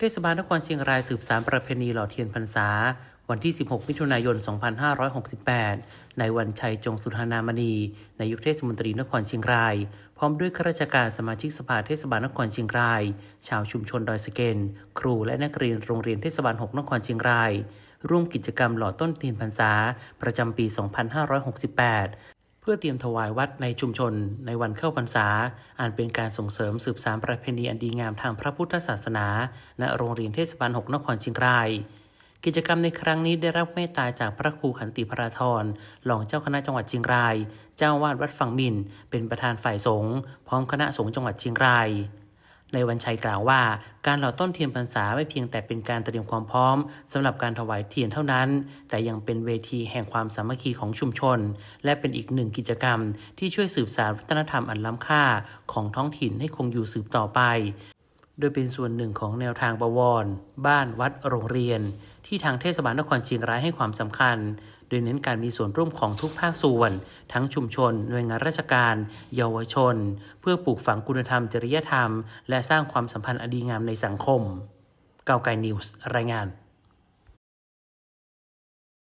เทศบาลนครเชียงรายสืบสารประเพณีหล่อเทียนพรรษา วันที่ 16 มิถุนายน 2568 ในวันชัยจงสุธานามณีนายกเทศมนตรีนครเชียงราย พร้อมด้วยข้าราชการสมาชิกสภาเทศบาลนครเชียงราย ชาวชุมชนดอยสะเก็นครูและนักเรียนโรงเรียนเทศบาล 6 นครเชียงราย ร่วมกิจกรรมหล่อต้นเทียนพรรษา ประจำปี 2568 พื่อเตรียมถวายวัดในชุมชนในวันเข้าพรรษาอันเป็นการส่งเสริมสืบสานประเพณีอันดีงามทางพระพุทธศาสนา ณ โรงเรียนเทศบาล 6 นครเชียงราย กิจกรรมในครั้งนี้ได้รับเมตตาจากพระครูขันติพระธรรองเจ้าคณะจังหวัดเชียงราย เจ้าวาดวัดฝั่งมินเป็นประธานฝ่ายสงฆ์พร้อมคณะสงฆ์จังหวัดเชียงราย ในวันชัยกล่าวว่า การหล่อต้นเทียนพรรษาไม่เพียงแต่เป็นการเตรียมความพร้อมสำหรับการถวายเทียนเท่านั้น แต่ยังเป็นเวทีแห่งความสามัคคีของชุมชน และเป็นอีกหนึ่งกิจกรรม ที่ช่วยสืบสานวัฒนธรรมอันล้ำค่าของท้องถิ่นให้คงอยู่สืบต่อไป โดยเป็นส่วนหนึ่งของแนวทางบวร บ้านวัดโรงเรียน ที่ทางเทศบาลนครเชียงรายให้ความสำคัญ โดยเน้นการมีส่วนร่วมของทุกภาคส่วน ทั้งชุมชน หน่วยงานราชการ เยาวชน เพื่อปลูกฝังคุณธรรมจริยธรรม และสร้างความสัมพันธ์อดีงามในสังคม เก้าวไกลนิวส์รายงาน